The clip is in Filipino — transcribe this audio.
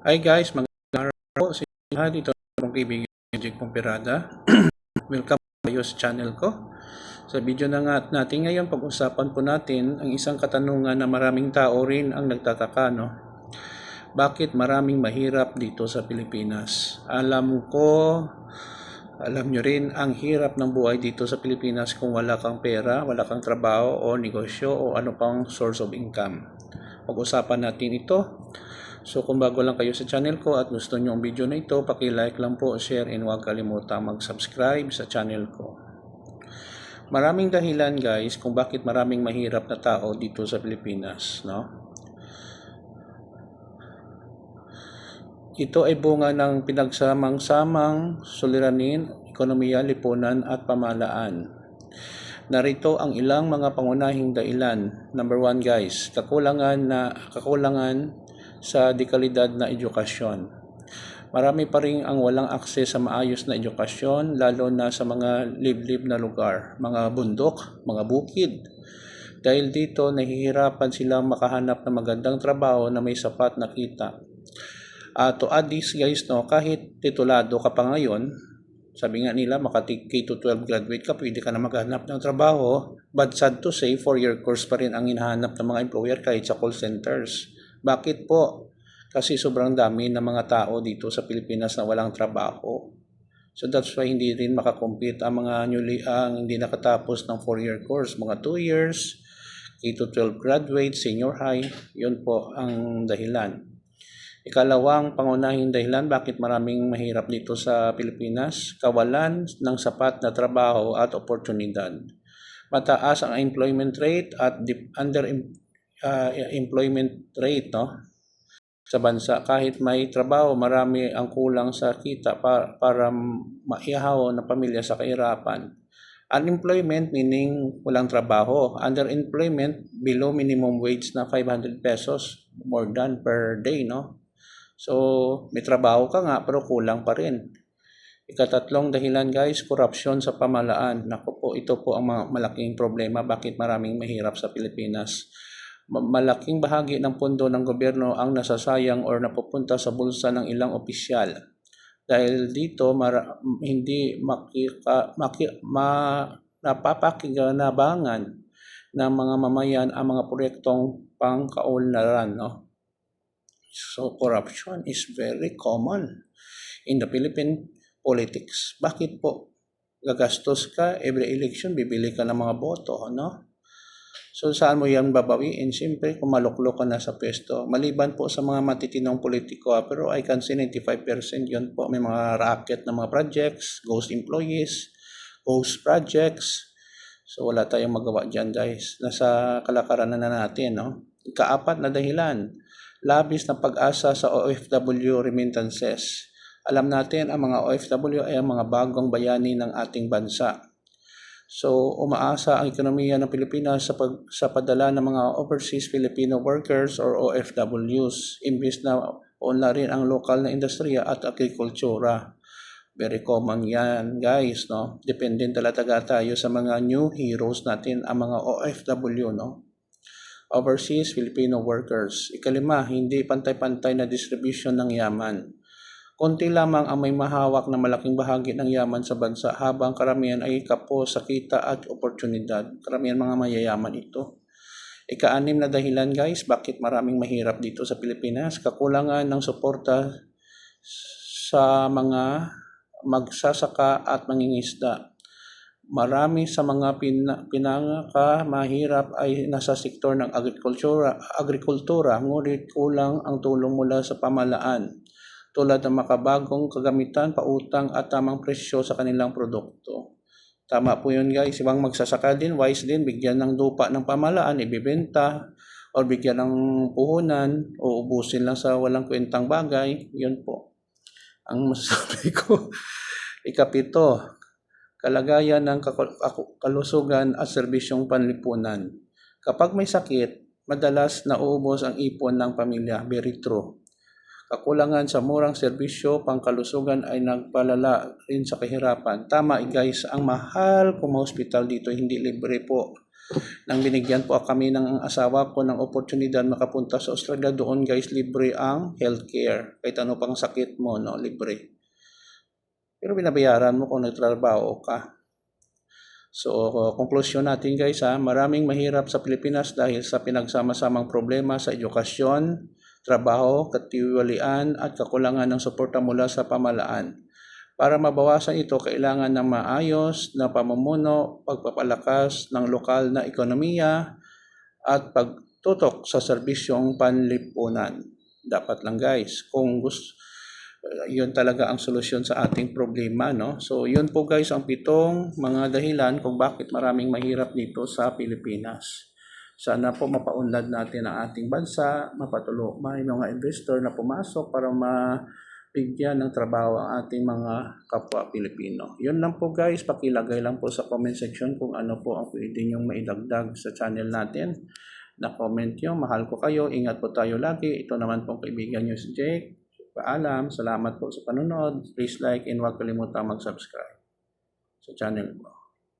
Hi guys, magandang araw po sa inyo lahat. Ito ang kaibigan Jake Pomperada. Welcome kayo sa channel ko. Sa video na nga natin ngayon, pag-usapan po natin ang isang katanungan na maraming tao rin ang nagtataka, no? Bakit maraming mahirap dito sa Pilipinas? Alam ko, alam nyo rin, ang hirap ng buhay dito sa Pilipinas kung wala kang pera, wala kang trabaho o negosyo o ano pang source of income. Pag-usapan natin ito. So kung bago lang kayo sa channel ko at gusto nyo ang video na ito, paki-like lang po, share, and huwag kalimutan mag-subscribe sa channel ko. Maraming dahilan guys kung bakit maraming mahirap na tao dito sa Pilipinas, no? Ito ay bunga ng pinagsamang-samang suliranin, ekonomiya, lipunan at pamalaan. Narito ang ilang mga pangunahing dahilan. Number one guys, kakulangan na kakulangan sa dekalidad na edukasyon. Marami pa rin ang walang akses sa maayos na edukasyon, lalo na sa mga liblib na lugar, mga bundok, mga bukid. Dahil dito, nahihirapan silang makahanap ng magandang trabaho na may sapat na kita. Uh, to add this guys, no, kahit titulado ka pa ngayon, sabi nga nila, maka K-12 graduate ka, pwede ka na maghanap ng trabaho. But sad to say, four-year course pa rin ang hinahanap ng mga employer kahit sa call centers. Bakit po? Kasi sobrang dami ng mga tao dito sa Pilipinas na walang trabaho. So that's why hindi rin makakompete ang mga newly ang hindi nakatapos ng 4-year course, mga 2 years, K-12 graduate, senior high, yun po ang dahilan. Ikalawang pangunahing dahilan bakit maraming mahirap dito sa Pilipinas, kawalan ng sapat na trabaho at oportunidad. Mataas ang employment rate at under uh, employment rate no? Sa bansa kahit may trabaho marami ang kulang sa kita para, para maihaw ng pamilya sa kahirapan. Unemployment meaning walang trabaho. Underemployment below minimum wage na 500 pesos more than per day no? So may trabaho ka nga pero kulang pa rin. Ikatatlong dahilan guys, korupsyon sa pamalaan. Nako po, ito po ang malaking problema. Bakit maraming mahirap sa Pilipinas malaking bahagi ng pondo ng gobyerno ang nasasayang or napupunta sa bulsa ng ilang opisyal. Dahil dito mara, hindi makika, maki, ma, napapakiganabangan ng mga mamayan ang mga proyektong pangkaunlaran. No? So corruption is very common in the Philippine politics. Bakit po? Gagastos ka, every election, bibili ka ng mga boto, no? So saan mo yan babawiin? Siyempre, kung maluklok ka na sa pwesto. Maliban po sa mga matitinong politiko, ah, pero I can say 95% yun po. May mga racket na mga projects, ghost employees, ghost projects. So wala tayong magawa dyan guys. Nasa kalakaran na natin. No? Ikaapat na dahilan, labis na pag-asa sa OFW remittances. Alam natin ang mga OFW ay ang mga bagong bayani ng ating bansa So, umaasa ang ekonomiya ng Pilipinas sa, pag, sa padala ng mga overseas Filipino workers or OFWs, imbis na unla rin ang lokal na industriya at agrikultura. Very common yan, guys, no? Dependent talaga tayo sa mga new heroes natin, ang mga OFW, no? Overseas Filipino workers. Ikalima, hindi pantay-pantay na distribution ng yaman. Konti lamang ang may mahawak na malaking bahagi ng yaman sa bansa habang karamihan ay kapo sa kita at oportunidad. Karamihan mga mayayaman ito. Ika-anim na dahilan guys, bakit maraming mahirap dito sa Pilipinas? Kakulangan ng suporta sa mga magsasaka at mangingisda. Marami sa mga pin- pinangaka mahirap ay nasa sektor ng agrikultura, agrikultura, ngunit kulang ang tulong mula sa pamalaan tulad ng makabagong kagamitan, pautang at tamang presyo sa kanilang produkto. Tama po yun guys, ibang magsasaka din, wise din, bigyan ng lupa ng pamalaan, ibibenta, or bigyan ng puhunan, o ubusin lang sa walang kwentang bagay, yun po. Ang masasabi ko, ikapito, kalagayan ng kalusugan at serbisyong panlipunan. Kapag may sakit, madalas nauubos ang ipon ng pamilya. Very true. Kakulangan sa murang serbisyo, pangkalusugan ay nagpalala rin sa kahirapan. Tama guys, ang mahal kung hospital dito, hindi libre po. Nang binigyan po kami ng asawa ko ng oportunidad makapunta sa Australia, doon guys, libre ang healthcare. Kahit ano pang sakit mo, no, libre. Pero binabayaran mo kung nagtrabaho ka. So, konklusyon natin guys ha, maraming mahirap sa Pilipinas dahil sa pinagsama-samang problema sa edukasyon, trabaho, katiwalian at kakulangan ng suporta mula sa pamalaan. Para mabawasan ito, kailangan ng maayos na pamumuno, pagpapalakas ng lokal na ekonomiya, at pagtutok sa serbisyong panlipunan. Dapat lang guys, kung gusto, yun talaga ang solusyon sa ating problema, no? So, yun po guys ang pitong mga dahilan kung bakit maraming mahirap dito sa Pilipinas. Sana po mapaunlad natin ang ating bansa, mapatulo, may mga investor na pumasok para mabigyan ng trabaho ang ating mga kapwa Pilipino. Yun lang po guys, pakilagay lang po sa comment section kung ano po ang pwede nyong maidagdag sa channel natin. Na comment nyo, mahal ko kayo, ingat po tayo lagi. Ito naman pong kaibigan nyo si Jake. Paalam, salamat po sa panonood. Please like and huwag kalimutang mag-subscribe sa channel ko.